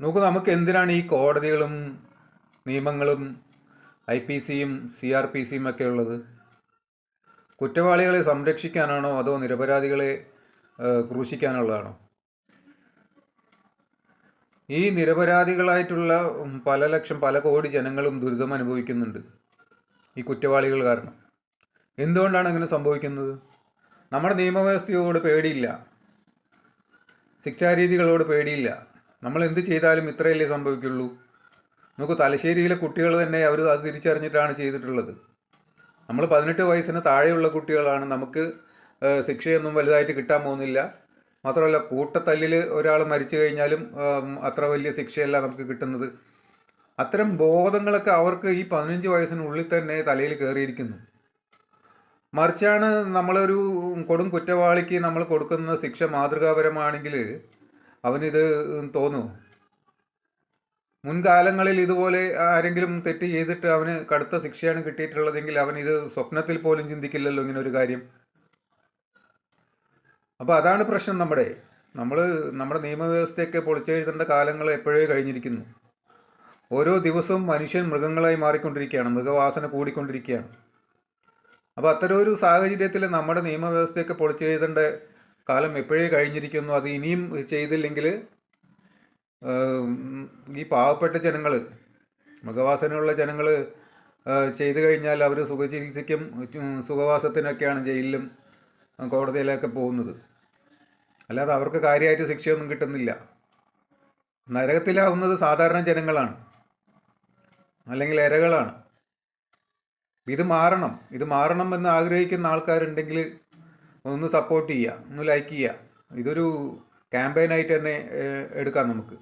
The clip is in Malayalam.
നോക്കൂ നമുക്ക് എന്തിനാണ് ഈ കോടതികളും നിയമങ്ങളും ഐ പി സിയും സി ആർ പി സിയും ഒക്കെ ഉള്ളത്? കുറ്റവാളികളെ സംരക്ഷിക്കാനാണോ അതോ നിരപരാധികളെ ക്രൂശിക്കാനുള്ളതാണോ? ഈ നിരപരാധികളായിട്ടുള്ള പല ലക്ഷം പല കോടി ജനങ്ങളും ദുരിതം അനുഭവിക്കുന്നുണ്ട് ഈ കുറ്റവാളികൾ കാരണം. എന്തുകൊണ്ടാണ് അങ്ങനെ സംഭവിക്കുന്നത്? നമ്മുടെ നിയമവ്യവസ്ഥയോട് പേടിയില്ല. ശിക്ഷാരീതികളോട് പേടിയില്ല. നമ്മൾ എന്ത് ചെയ്താലും ഇത്രയല്ലേ സംഭവിക്കുള്ളൂ. നമുക്ക് തലശ്ശേരിയിലെ കുട്ടികൾ തന്നെ അവർ അത് തിരിച്ചറിഞ്ഞിട്ടാണ് ചെയ്തിട്ടുള്ളത്. നമ്മൾ പതിനെട്ട് വയസ്സിന് താഴെയുള്ള കുട്ടികളാണ്. നമുക്ക് ശിക്ഷയൊന്നും വലുതായിട്ട് കിട്ടാൻ പോകുന്നില്ല. മാത്രമല്ല കൂട്ടത്തല്ലിൽ ഒരാൾ മരിച്ചു കഴിഞ്ഞാലും അത്ര വലിയ ശിക്ഷയല്ല നമുക്ക് കിട്ടുന്നത്. അത്തരം ബോധങ്ങളൊക്കെ അവർക്ക് ഈ പതിനഞ്ച് വയസ്സിനുള്ളിൽ തന്നെ തലയിൽ കയറിയിരിക്കുന്നു. മറിച്ചാണ് നമ്മളൊരു കൊടും കുറ്റവാളിക്ക് നമ്മൾ കൊടുക്കുന്ന ശിക്ഷ മാതൃകാപരമാണെങ്കിൽ അവനിത് തോന്നുമോ മുൻകാലങ്ങളിൽ ഇതുപോലെ ആരെങ്കിലും തെറ്റ് ചെയ്തിട്ട് അവന് കടുത്ത ശിക്ഷയാണ് കിട്ടിയിട്ടുള്ളതെങ്കിൽ അവൻ ഇത് സ്വപ്നത്തിൽ പോലും ചിന്തിക്കില്ലല്ലോ ഇങ്ങനെ ഒരു കാര്യം. അപ്പോൾ അതാണ് പ്രശ്നം നമ്മുടെ. നമ്മൾ നമ്മുടെ നിയമവ്യവസ്ഥയൊക്കെ പൊളിച്ചെഴുതേണ്ട കാലങ്ങൾ എപ്പോഴേ കഴിഞ്ഞിരിക്കുന്നു. ഓരോ ദിവസവും മനുഷ്യൻ മൃഗങ്ങളായി മാറിക്കൊണ്ടിരിക്കുകയാണ് മൃഗവാസന കൂടിക്കൊണ്ടിരിക്കുകയാണ്. അപ്പോൾ അത്തരം ഒരു സാഹചര്യത്തിൽ നമ്മുടെ നിയമവ്യവസ്ഥയൊക്കെ പൊളിച്ചെഴുതേണ്ട കാലം എപ്പോഴേ കഴിഞ്ഞിരിക്കുന്നു അത് ഇനിയും ചെയ്തില്ലെങ്കിൽ ഈ പാവപ്പെട്ട ജനങ്ങൾ മൃഗവാസനയുള്ള ജനങ്ങൾ ചെയ്തു കഴിഞ്ഞാൽ അവർ സുഖചികിത്സയ്ക്കും സുഖവാസത്തിനൊക്കെയാണ് ജയിലിലും കോടതിയിലൊക്കെ പോകുന്നത്. അല്ലാതെ അവർക്ക് കാര്യമായിട്ട് ശിക്ഷയൊന്നും കിട്ടുന്നില്ല. നരകത്തിലാവുന്നത് സാധാരണ ജനങ്ങളാണ്. അല്ലെങ്കിൽ ഇരകളാണ് ഇത് മാറണം. ഇത് മാറണം എന്ന് ആഗ്രഹിക്കുന്ന ആൾക്കാരുണ്ടെങ്കിൽ ഒന്ന് സപ്പോർട്ട് ചെയ്യുക ഒന്ന് ലൈക്ക് ചെയ്യുക ഇതൊരു ക്യാമ്പയിനായിട്ട് തന്നെ എടുക്കാം നമുക്ക്.